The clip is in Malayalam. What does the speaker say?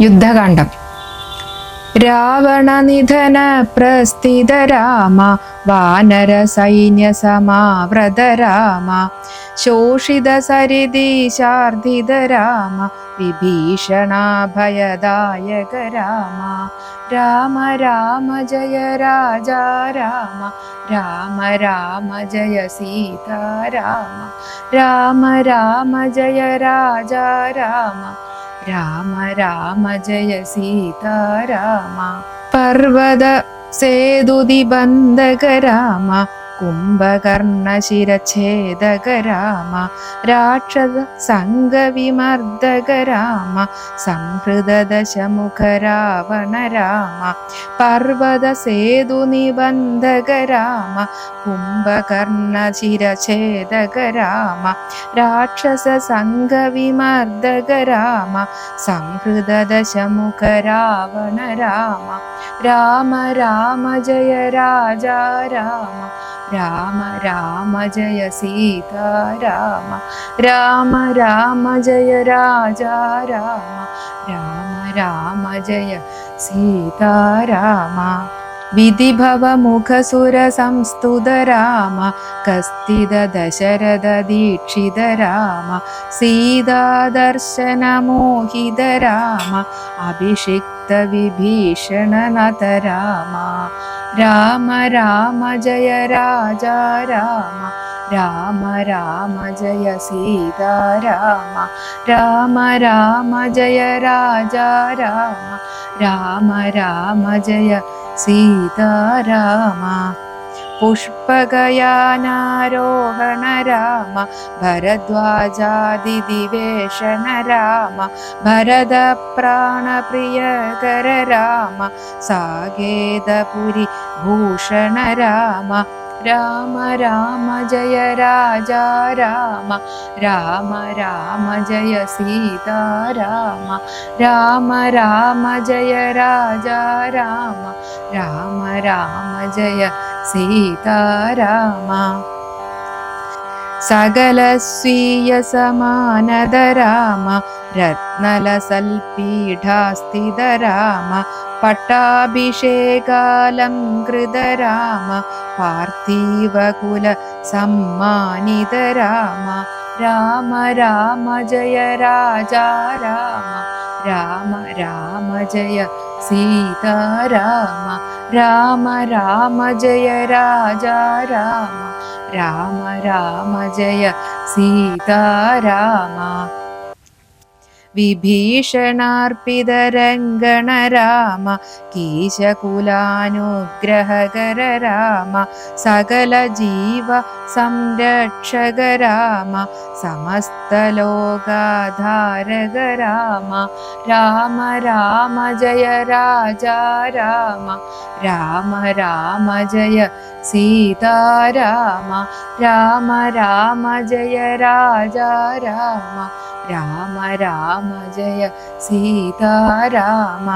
യുദ്ധകാന്ഡം. രാവണനിധന പ്രസ്ഥിത രാമ വാനര സൈന്യ സമാവ്രത രാമ ശോഷിത സരിതി ശാർദിത രാമ വിഭീഷണാഭയദായക രാമ രാമ രാമ ജയ രാജ രാമ രാമ രാമ ജയ സീതാരാമ രാമ രാമ ജയ രാജ രാമ രാമ രാമ ജയ സീതാരാമ പർവത സേതുതി ബന്ധക രാമ. कुम्भकर्ण चिर छेदक राम राक्षस संघविमर्दग राम संहृत रावण राम पर्वद राम कुम्भकर्णशिर छेदग राम। राक्षस राम संहृत रावण राम राम राम जय राजाराम രാമ രാമ രാക്ഷസ സംഘവിമർദ്ദക രാമ രാമ രാമ ജയ രാജ രാമ രാമ രാമ ജയ സീതാരാമ രാമ ജയ ജയ സീതാരാമ സംസ്തുത രാമ കസ്തിത ദശരഥ ദീക്ഷിത രാമ സീതാദർശന മോഹിത രാമ അഭിഷിക്ത വിഭീഷണനത രാമ രാമ രാമ ജയ രാജ രാമ. രാമ രാമ ജയ സീതാരാമ രാമ. രാമ ജയ രാജ രാമ. രാമ രാമ ജയ സീതാരാമ പുഷ്പകയാനാരോഹണ രാമ ഭരദ്വാജാദിദിവേഷണ രാമ ഭരത പ്രാണപ്രിയകര രാമ സാകേതപുരി ഭൂഷണ राम राम जय राजा राम। राम राम जय सीता राम। राम राम जय राजा राम। राम राम जय सीता राम। सकलस्वीयसमानद राम। रत्नलसल्पीठास्तिद राम। पट्टाभिषेकालङ्कृत राम पार्थिवकुलसम्मानित राम राम राम जय राजा राम। राम राम जय सीता राम राम राम जय राजा राम। राम राम जय सीता राम വിഭീഷണാർപ്പിതരംഗണ രാമ കീശകുലാനുഗ്രഹകര രാമ സകല ജീവ സംരക്ഷക രാമ സമസ്തലോകാധാരക രാമ രാമ രാമ ജയ രാജ രാമ രാമ രാമ ജയ സീതാരാമ രാമ രാമ ജയ രാജ രാമ രാമ രാമ ജയ സീതാരാമ